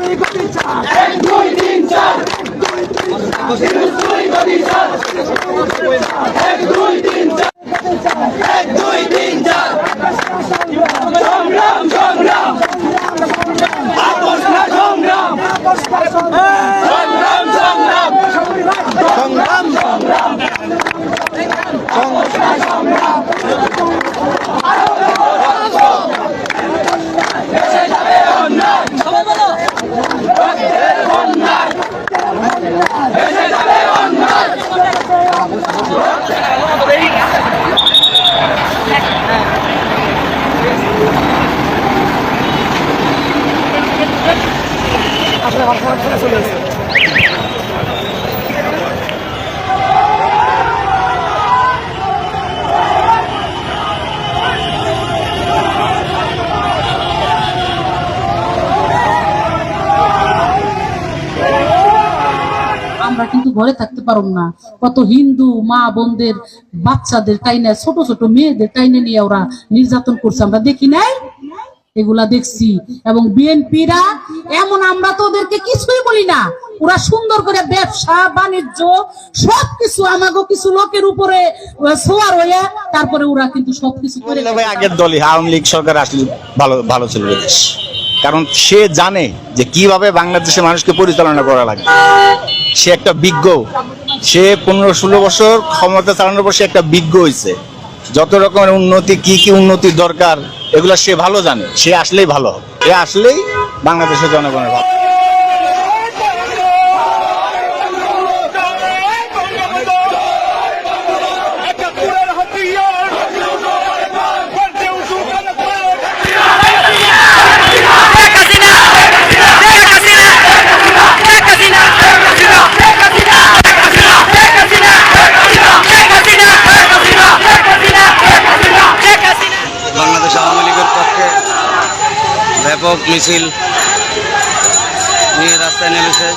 এক দুই তিন চার। দুই গতি চার এক দুই তিন চার এক দুই তিন চার সংগ্রাম সংগ্রাম আপোষ না সংগ্রাম সংগ্রাম সংগ্রাম সংগ্রাম সংগ্রাম দেশে আমরা কিন্তু ঘরে থাকতে পারব না। কত হিন্দু মা বোনদের, বাচ্চাদের টাইনে, ছোট ছোট মেয়েদের টাইনে নিয়ে ওরা নির্যাতন করছে। আমরা দেখি নাই? এগুলা দেখছি। এবং বিএনপিরা এমন আমরা তো ওদেরকে কিছুই বলি না। ওরা সুন্দর করে ব্যবসা বাণিজ্য সবকিছু আমাগো কিছু লোকের উপরে সোয়ার হয়ে তারপরে ওরা কিন্তু সবকিছু করে আগের দলই আওয়ামী লীগ সরকার আসলে ভালো ভালো ছিল দেশ। কারণ সে জানে যে কীভাবে বাংলাদেশের মানুষকে পরিচালনা করা লাগে। সে একটা বিজ্ঞ। সে পনেরো ষোলো বছর ক্ষমতা চালানোর পর সে একটা বিজ্ঞ হয়েছে যত রকমের উন্নতি কি কি উন্নতির দরকার এগুলো সে ভালো জানে সে আসলেই ভালো হবে। সে আসলেই বাংলাদেশের জনগণের ভালো। ব্যাপক মিছিল নিয়ে রাস্তায় নেমেছে।